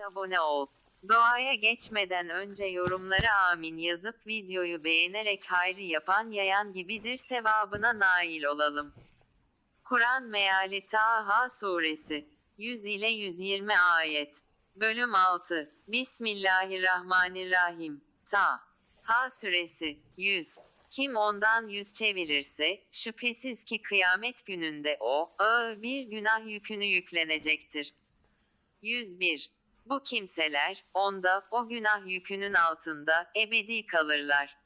abone ol. Doğaya geçmeden önce yorumlara amin yazıp videoyu beğenerek hayrı yapan yayan gibidir sevabına nail olalım. Kur'an meali Taha suresi 100 ile 120 ayet. Bölüm 6. Bismillahirrahmanirrahim. Ta. Ha suresi 100. Kim ondan yüz çevirirse, şüphesiz ki kıyamet gününde o, ağır bir günah yükünü yüklenecektir. 101. Bu kimseler, onda, o günah yükünün altında, ebedi kalırlar.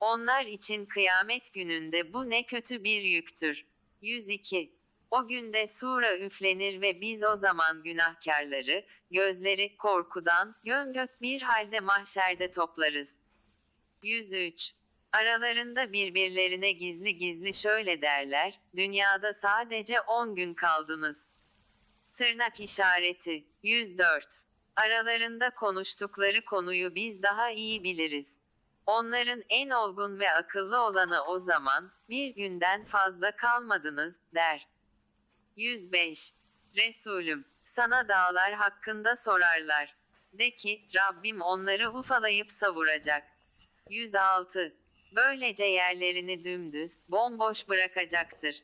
Onlar için kıyamet gününde bu ne kötü bir yüktür. 102. O günde sura üflenir ve biz o zaman günahkarları, gözleri korkudan, göngök bir halde mahşerde toplarız. 103. Aralarında birbirlerine gizli gizli şöyle derler, dünyada sadece 10 gün kaldınız. Tırnak işareti. 104. Aralarında konuştukları konuyu biz daha iyi biliriz. Onların en olgun ve akıllı olanı o zaman, bir günden fazla kalmadınız, der. 105. Resulüm, sana dağlar hakkında sorarlar. De ki, Rabbim onları ufalayıp savuracak. 106. Böylece yerlerini dümdüz, bomboş bırakacaktır.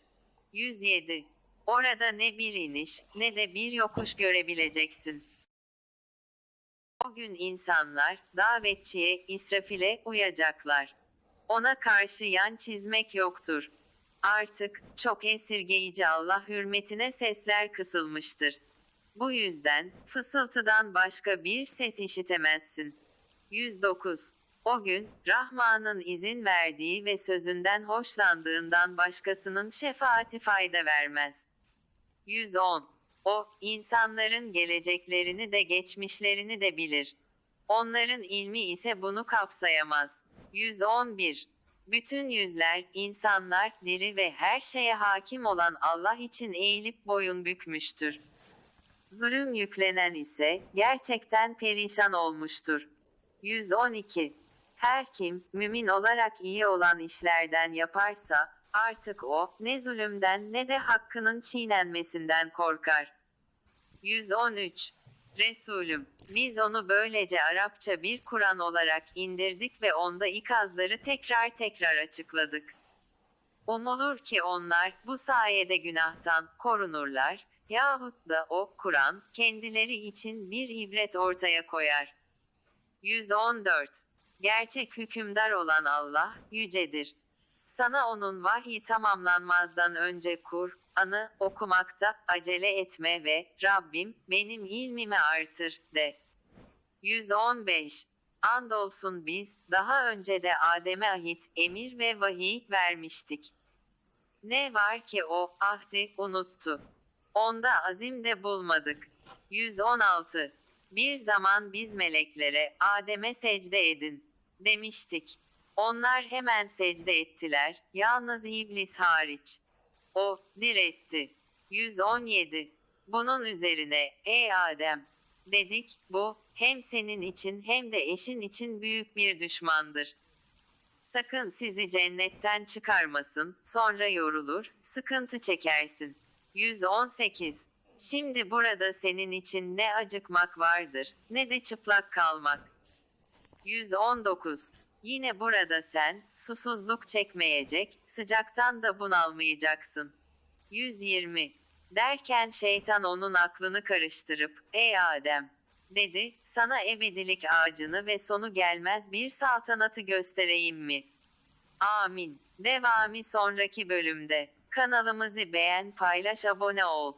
107. Orada ne bir iniş, ne de bir yokuş görebileceksin. O gün insanlar, davetçiye, İsrafil'e uyacaklar. Ona karşı yan çizmek yoktur. Artık, çok esirgeyici Allah hürmetine sesler kısılmıştır. Bu yüzden, fısıltıdan başka bir ses işitemezsin. 109. O gün, Rahman'ın izin verdiği ve sözünden hoşlandığından başkasının şefaati fayda vermez. 110. O, insanların geleceklerini de geçmişlerini de bilir. Onların ilmi ise bunu kapsayamaz. 111. Bütün yüzler, insanlar, diri ve her şeye hakim olan Allah için eğilip boyun bükmüştür. Zulüm yüklenen ise, gerçekten perişan olmuştur. 112. Her kim, mümin olarak iyi olan işlerden yaparsa, artık o, ne zulümden ne de hakkının çiğnenmesinden korkar. 113. Resulüm, biz onu böylece Arapça bir Kur'an olarak indirdik ve onda ikazları tekrar tekrar açıkladık. Umulur ki onlar, bu sayede günahtan korunurlar, yahut da o, Kur'an, kendileri için bir ibret ortaya koyar. 114. Gerçek hükümdar olan Allah, yücedir. Sana onun vahyi tamamlanmazdan önce kur, anı, okumakta, acele etme ve, Rabbim, benim ilmimi artır, de. 115. Andolsun biz, daha önce de Adem'e ahit, emir ve vahiy vermiştik. Ne var ki o, ahdi, unuttu. Onda azim de bulmadık. 116. Bir zaman biz meleklere, Adem'e secde edin, demiştik. Onlar hemen secde ettiler, yalnız iblis hariç. O, diretti. 117. Bunun üzerine, ey Adem, dedik, bu, hem senin için hem de eşin için büyük bir düşmandır. Sakın sizi cennetten çıkarmasın, sonra yorulur, sıkıntı çekersin. 118. Şimdi burada senin için ne acıkmak vardır, ne de çıplak kalmak. 119. Yine burada sen, susuzluk çekmeyecek, sıcaktan da bunalmayacaksın. 120. Derken şeytan onun aklını karıştırıp, ey Adem, dedi, sana ebedilik ağacını ve sonu gelmez bir saltanatı göstereyim mi? Amin. Devamı sonraki bölümde. Kanalımızı beğen, paylaş, abone ol.